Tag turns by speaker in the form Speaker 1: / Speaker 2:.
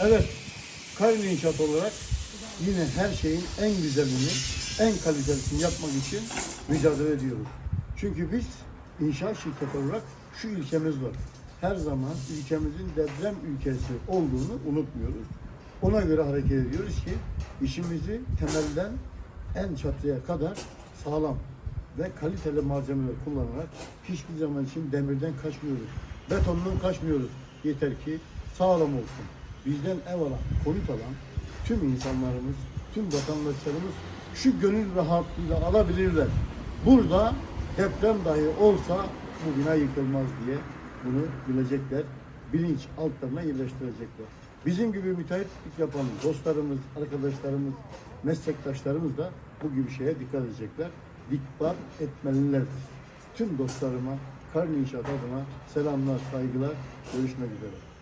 Speaker 1: Evet, Kayrı İnşaat olarak yine her şeyin en güzelini, en kalitesini yapmak için mücadele ediyoruz. Çünkü biz inşaat şirketi olarak şu ilkemiz var. Her zaman ülkemizin deprem ülkesi olduğunu unutmuyoruz. Ona göre hareket ediyoruz ki işimizi temelden en çatıya kadar sağlam ve kaliteli malzemeler kullanarak hiçbir zaman için demirden kaçmıyoruz. Betondan kaçmıyoruz. Yeter ki sağlam olsun. Bizden ev alan, konut alan tüm insanlarımız, tüm vatandaşlarımız şu gönül rahatlığıyla alabilirler. Burada deprem dahi olsa bu bina yıkılmaz diye bunu bilecekler. Bilinç altlarına yerleştirecekler. Bizim gibi müteahhitlik yapan dostlarımız, arkadaşlarımız, meslektaşlarımız da bu gibi şeye dikkat edecekler. Dikkat etmelilerdir. Tüm dostlarıma, Karni İnşaat adına selamlar, saygılar, görüşmek üzere.